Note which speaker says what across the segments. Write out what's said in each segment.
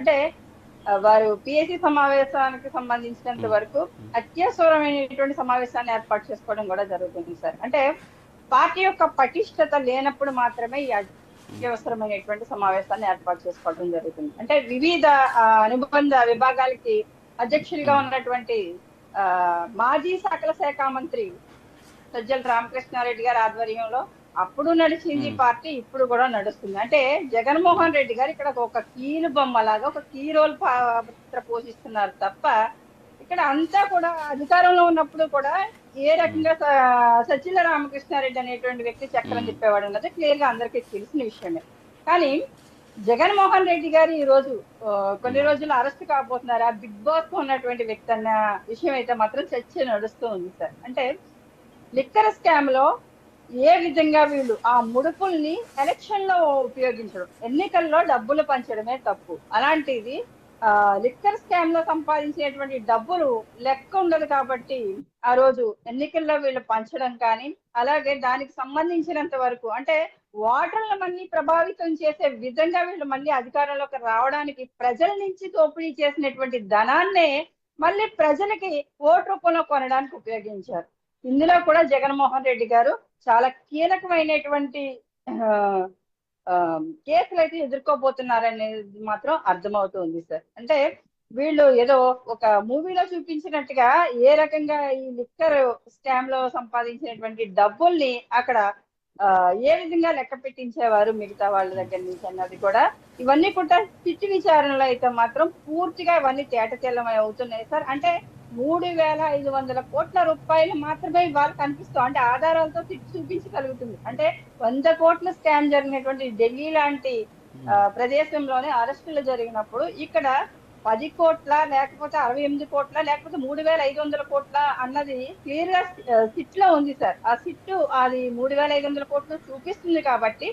Speaker 1: అంటే వారు పిఎస్సి సమావేశానికి సంబంధించినంత వరకు అత్యవసరమైనటువంటి సమావేశాన్ని ఏర్పాటు చేసుకోవడం కూడా జరుగుతుంది సార్. అంటే పార్టీ యొక్క పటిష్టత లేనప్పుడు మాత్రమే ఈ అత్యవసరమైనటువంటి సమావేశాన్ని ఏర్పాటు చేసుకోవడం జరుగుతుంది. అంటే వివిధ అనుబంధ విభాగాలకి అధ్యక్షులుగా ఉన్నటువంటి మాజీ సకల శాఖ మంత్రి సజ్జల రామకృష్ణారెడ్డి గారి ఆధ్వర్యంలో అప్పుడు నడిచింది పార్టీ ఇప్పుడు కూడా నడుస్తుంది. అంటే జగన్మోహన్ రెడ్డి గారు ఇక్కడ ఒక కీలు బొమ్మ లాగా ఒక కీ రోల్ పాత్ర పోషిస్తున్నారు తప్ప ఇక్కడ అంతా కూడా అధికారంలో ఉన్నప్పుడు కూడా ఏ రకంగా స- సజ్జల రామకృష్ణారెడ్డి అనేటువంటి వ్యక్తి చక్రం తిప్పేవాడు అన్నది క్లియర్గా అందరికీ తెలిసిన విషయమే. కానీ జగన్మోహన్ రెడ్డి గారు ఈ రోజు కొన్ని రోజులు అరెస్ట్ కాబోతున్నారు. ఆ బిగ్ బాస్ ఉన్నటువంటి వ్యక్తి అన్న విషయం అయితే మాత్రం చర్చ నడుస్తూ ఉంది సార్. అంటే లిక్కర్ స్కామ్లో ఏ విధంగా వీళ్ళు ఆ ముడుపుల్ని ఎలక్షన్లో ఉపయోగించడం? ఎన్నికల్లో డబ్బులు పంచడమే తప్పు. అలాంటిది ఆ లిక్కర్ స్కామ్లో సంపాదించినటువంటి డబ్బులు లెక్క ఉండదు కాబట్టి ఆ రోజు ఎన్నికల్లో వీళ్ళు పంచడం కానీ అలాగే దానికి సంబంధించినంత వరకు అంటే ఓటర్ల మళ్ళీ ప్రభావితం చేసే విధంగా వీళ్ళు మళ్ళీ అధికారంలోకి రావడానికి ప్రజల నుంచి దోపిడీ చేసినటువంటి ధనాన్నే మళ్ళీ ప్రజలకి ఓటు రూపంలో కొనడానికి ఉపయోగించారు. ఇందులో కూడా జగన్మోహన్ రెడ్డి గారు చాలా కీలకమైనటువంటి ఆ, కేసులు అయితే ఎదుర్కోబోతున్నారనేది మాత్రం అర్థమవుతుంది సార్. అంటే వీళ్ళు ఏదో ఒక మూవీలో చూపించినట్టుగా ఏ రకంగా ఈ లిక్కర్ స్కామ్లో సంపాదించినటువంటి డబ్బుల్ని అక్కడ ఏ విధంగా లెక్క పెట్టించేవారు మిగతా వాళ్ళ దగ్గర నుంచి అన్నది కూడా ఇవన్నీ కూడా చిట్టి విచారణలో అయితే మాత్రం పూర్తిగా ఇవన్నీ తేటతెల్లమై అవుతున్నాయి సార్. అంటే మూడు వేల ఐదు వందల కోట్ల రూపాయలు మాత్రమే ఇవాళ కనిపిస్తూ అంటే ఆధారాలతో చూపించగలుగుతుంది. అంటే వంద కోట్ల స్కామ్ జరిగినటువంటి ఢిల్లీ లాంటి ఆ, ప్రదేశంలోనే అరెస్టులు జరిగినప్పుడు ఇక్కడ పది కోట్ల లేకపోతే అరవై ఎనిమిది కోట్ల లేకపోతే మూడు వేల ఐదు వందల కోట్ల అన్నది క్లియర్గా సిట్లో ఉంది సార్. ఆ సిట్ అది మూడు వేల ఐదు వందల కోట్లు చూపిస్తుంది కాబట్టి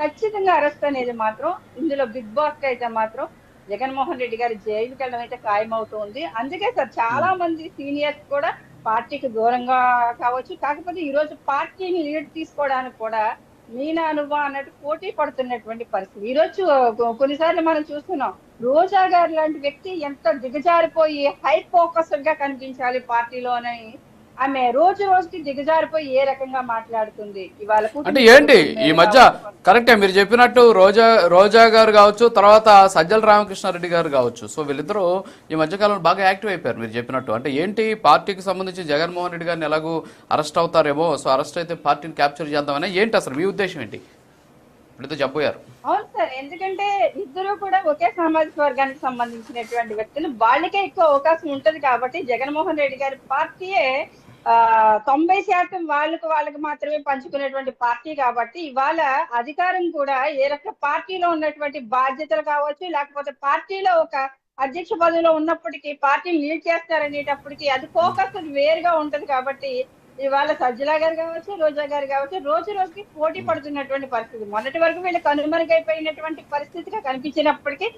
Speaker 1: ఖచ్చితంగా అరెస్ట్ అనేది మాత్రం ఇందులో బిగ్ బాస్ అయితే మాత్రం జగన్మోహన్ రెడ్డి గారి జైలుకి వెళ్ళడం అయితే ఖాయమవుతుంది. అందుకే సార్ చాలా మంది సీనియర్స్ కూడా పార్టీకి దూరంగా కావచ్చు. కాకపోతే ఈ రోజు పార్టీని లీడ్ తీసుకోవడానికి కూడా మీనా నువ్వా అన్నట్టు పోటీ పడుతున్నటువంటి పరిస్థితి. ఈ రోజు కొన్నిసార్లు మనం చూస్తున్నాం రోజా గారు లాంటి వ్యక్తి ఎంత దిగజారిపోయి హై ఫోకస్గా కనిపించాలి పార్టీలోని ఆమె రోజు రోజుకి దిగజారిపోయి ఏ రకంగా మాట్లాడుతుంది? ఇవాళ
Speaker 2: అంటే ఏంటి? ఈ మధ్య కరెక్టే మీరు చెప్పినట్టు రోజా రోజా గారు కావచ్చు తర్వాత సజ్జల రామకృష్ణారెడ్డి గారు కావచ్చు. సో వీళ్ళిద్దరూ ఈ మధ్య కాలంలో బాగా యాక్టివ్ అయిపోయారు మీరు చెప్పినట్టు. అంటే ఏంటి? పార్టీకి సంబంధించి జగన్మోహన్ రెడ్డి గారిని ఎలాగూ అరెస్ట్ అవుతారేమో సో అరెస్ట్ అయితే పార్టీని క్యాప్చర్ చేద్దామని ఏంటి అసలు మీ ఉద్దేశం ఏంటి? ఇప్పుడైతే చెప్పబోయారు.
Speaker 1: అవును సార్ ఎందుకంటే ఇద్దరు కూడా ఒకే సామాజిక వర్గానికి సంబంధించినటువంటి వ్యక్తులు. వాళ్ళకే ఎక్కువ అవకాశం ఉంటది కాబట్టి జగన్మోహన్ రెడ్డి గారి పార్టీయే తొంభై శాతం వాళ్ళకు వాళ్ళకి మాత్రమే పంచుకునేటువంటి పార్టీ కాబట్టి ఇవాళ అధికారం కూడా ఏ రక పార్టీలో ఉన్నటువంటి బాధ్యతలు కావచ్చు లేకపోతే పార్టీలో ఒక అధ్యక్ష పదవిలో ఉన్నప్పటికీ పార్టీని లీడ్ చేస్తారనేటప్పటికీ అది ఫోకస్ వేరుగా ఉంటది కాబట్టి ఇవాళ సజ్జలా గారు కావచ్చు రోజా గారు కావచ్చు రోజు రోజుకి పోటీ పడుతున్నటువంటి పరిస్థితి. మొన్నటి వరకు వీళ్ళు కనుమరుగైపోయినటువంటి పరిస్థితిగా కనిపించినప్పటికీ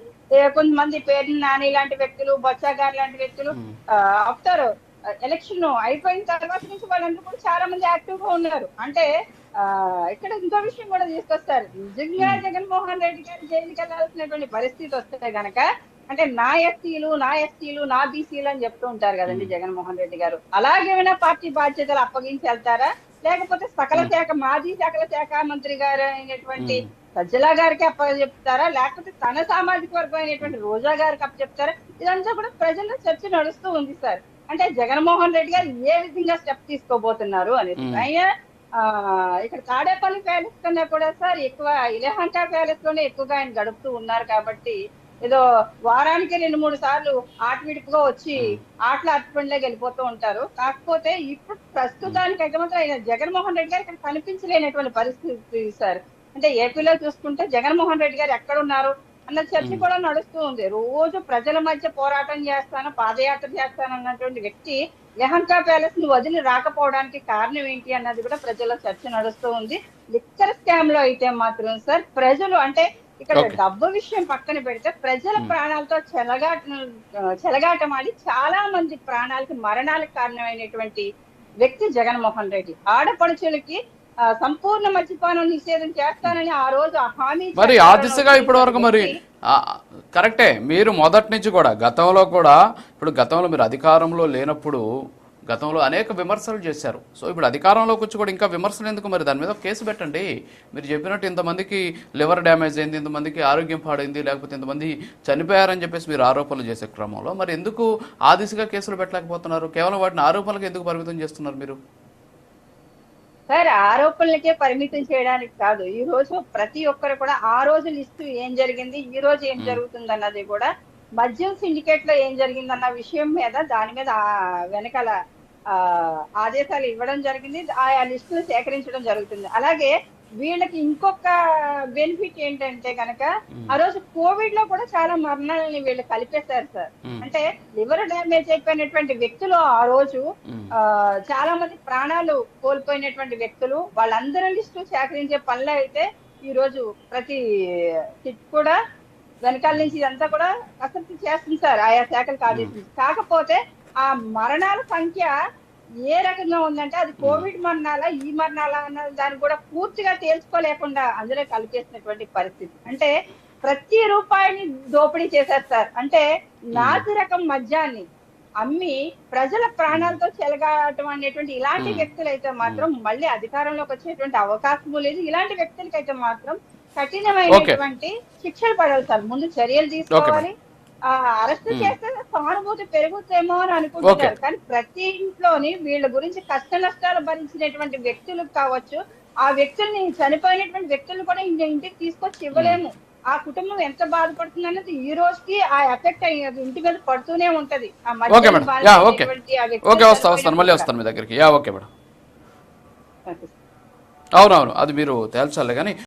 Speaker 1: కొంతమంది పేరు నాని లాంటి వ్యక్తులు బొత్స గారు లాంటి వ్యక్తులు ఆఫ్టర్ ఎలక్షన్ అయిపోయిన తర్వాత నుంచి వాళ్ళందరూ కూడా చాలా మంది యాక్టివ్గా ఉన్నారు. అంటే ఆ ఇక్కడ ఇంకో విషయం కూడా తీసుకొస్తారు. నిజంగా జగన్మోహన్ రెడ్డి గారు జైలుకి వెళ్ళాల్సినటువంటి పరిస్థితి వస్తే గనక అంటే నా ఎస్సీలు నా ఎస్టీలు నా బీసీలు అని చెప్తూ ఉంటారు కదండి జగన్మోహన్ రెడ్డి గారు. అలాగేమైనా పార్టీ బాధ్యతలు అప్పగించి వెళ్తారా? లేకపోతే సకల శాఖ మాజీ సకల శాఖ మంత్రి గారు అయినటువంటి సజ్జలా గారికి అప్ప చెప్తారా? లేకపోతే తన సామాజిక వర్గం అయినటువంటి రోజా గారికి అప్ప చెప్తారా? ఇదంతా కూడా ప్రజల్లో చర్చ నడుస్తూ ఉంది సార్. అంటే జగన్మోహన్ రెడ్డి గారు ఏ విధంగా స్టెప్ తీసుకోబోతున్నారు అనేది. ఆయన ఆ ఇక్కడ తాడేపల్లి ప్యాలెస్ కన్నా కూడా సార్ ఎక్కువ ఇలహంక ప్యాలెస్లోనే ఎక్కువగా ఆయన గడుపుతూ ఉన్నారు కాబట్టి ఏదో వారానికి రెండు మూడు సార్లు ఆటవిడుపుగా వచ్చి ఆటలు అట్టుపండిలోకి వెళ్ళిపోతూ ఉంటారు. కాకపోతే ఇప్పుడు ప్రస్తుతానికి అయితే మాత్రం ఆయన జగన్మోహన్ రెడ్డి గారు ఇక్కడ కనిపించలేనటువంటి పరిస్థితి సార్. అంటే ఏపీలో చూసుకుంటే జగన్మోహన్ రెడ్డి గారు ఎక్కడ ఉన్నారు అన్న చర్చ కూడా నడుస్తూ ఉంది. రోజు ప్రజల మధ్య పోరాటం చేస్తాను పాదయాత్ర చేస్తాను అన్నటువంటి వ్యక్తి లెహంకా ప్యాలెస్ను వదిలి రాకపోవడానికి కారణం ఏంటి అన్నది కూడా ప్రజల చర్చ నడుస్తూ ఉంది. లిక్కర్ స్కామ్లో అయితే మాత్రం సార్ ప్రజలు అంటే ఇక్కడ. డబ్బు విషయం పక్కన పెడితే ప్రజల ప్రాణాలతో చెలగాట చెలగాటమాడి చాలా మంది ప్రాణాలకి మరణాలకు కారణమైనటువంటి వ్యక్తి జగన్మోహన్ రెడ్డి. ఆడపడుచులకి సంపూర్ణ మద్యపానం నిషేధం చేస్తానని ఆ రోజు ఆ హామీ
Speaker 2: మరి ఆ దిశగా ఇప్పటి వరకు మరి కరెక్టే. మీరు మొదటి నుంచి కూడా గతంలో కూడా ఇప్పుడు గతంలో మీరు అధికారంలో లేనప్పుడు గతంలో అనేక విమర్శలు చేశారు. సో ఇప్పుడు అధికారంలోకి వచ్చి కూడా ఇంకా విమర్శలు ఎందుకు? మరి దాని మీద కేసు పెట్టండి. మీరు చెప్పినట్టు ఇంతమందికి లివర్ డ్యామేజ్ అయింది ఇంతమందికి ఆరోగ్యం పాడైంది లేకపోతే ఇంతమంది చనిపోయారని చెప్పేసి మీరు ఆరోపణలు చేసే క్రమంలో మరి ఎందుకు ఆ దిశగా కేసులు పెట్టలేకపోతున్నారు? కేవలం వాటిని ఆరోపణలకు ఎందుకు పరిమితం చేస్తున్నారు మీరు?
Speaker 1: సార్ ఆరోపణలకే పరిమితం చేయడానికి కాదు. ఈ రోజు ప్రతి ఒక్కరు కూడా ఆ రోజు లిస్టు ఏం జరిగింది ఈ రోజు ఏం జరుగుతుంది అన్నది కూడా మద్యం సిండికేట్లో ఏం జరిగిందన్న విషయం మీద దాని మీద వెనకాల ఆదేశాలు ఇవ్వడం జరిగింది. ఆయా లిస్టులు సేకరించడం జరుగుతుంది. అలాగే వీళ్ళకి ఇంకొక బెనిఫిట్ ఏంటంటే కనుక ఆ రోజు కోవిడ్లో కూడా చాలా మరణాలని వీళ్ళు కలిపేశారు సార్. అంటే లివర్ డ్యామేజ్ అయిపోయినటువంటి వ్యక్తులు ఆ రోజు చాలా మంది ప్రాణాలు కోల్పోయినటువంటి వ్యక్తులు వాళ్ళందరి లిస్టు సేకరించే పనులు అయితే ఈ రోజు ప్రతి కిట్ కూడా వెనకాల నుంచి ఇదంతా కూడా కసరత్తు చేస్తుంది సార్ ఆయా శాఖలకు ఆదేశించి. కాకపోతే ఆ మరణాల సంఖ్య ఏ రకంగా ఉందంటే అది కోవిడ్ మరణాలా ఈ మరణాలా అన్న దాన్ని కూడా పూర్తిగా తేల్చుకోలేకుండా అందులో కలిపేసినటువంటి పరిస్థితి. అంటే ప్రతి రూపాయిని దోపిడీ చేశారు సార్. అంటే నాసి రకం మద్యాన్ని అమ్మి ప్రజల ప్రాణాలతో చెలగాటం అనేటువంటి ఇలాంటి. వ్యక్తులైతే మాత్రం మళ్ళీ అధికారంలోకి వచ్చేటువంటి అవకాశం లేదు. ఇలాంటి వ్యక్తులకైతే మాత్రం కఠినమైనటువంటి శిక్షలు పడాలి సార్. ముందు చర్యలు తీసుకోవాలి. అరెస్ట్. చేస్తే సానుభూతి పెరుగుతేమో అని అనుకుంటున్నారు. కానీ ప్రతి ఇంట్లోని వీళ్ళ గురించి కష్ట నష్టాలు భరించినటువంటి వ్యక్తులు కావచ్చు ఆ వ్యక్తుల్ని చనిపోయినటువంటి వ్యక్తులను కూడా ఇంటి- ఇంటికి తీసుకొచ్చి ఇవ్వలేము. ఆ కుటుంబం ఎంత బాధపడుతుంది అన్నది ఈ రోజుకి ఆ ఎఫెక్ట్ ఇంటి మీద పడుతూనే ఉంటది.
Speaker 2: ఓకే
Speaker 1: వ్యక్తులు
Speaker 2: వస్తా వస్తాను మళ్ళీ వస్తాను మీ దగ్గరికి. Yeah okay madam.
Speaker 1: ఓకే.
Speaker 2: అవునవును అది మీరు తేల్చాలి కానీ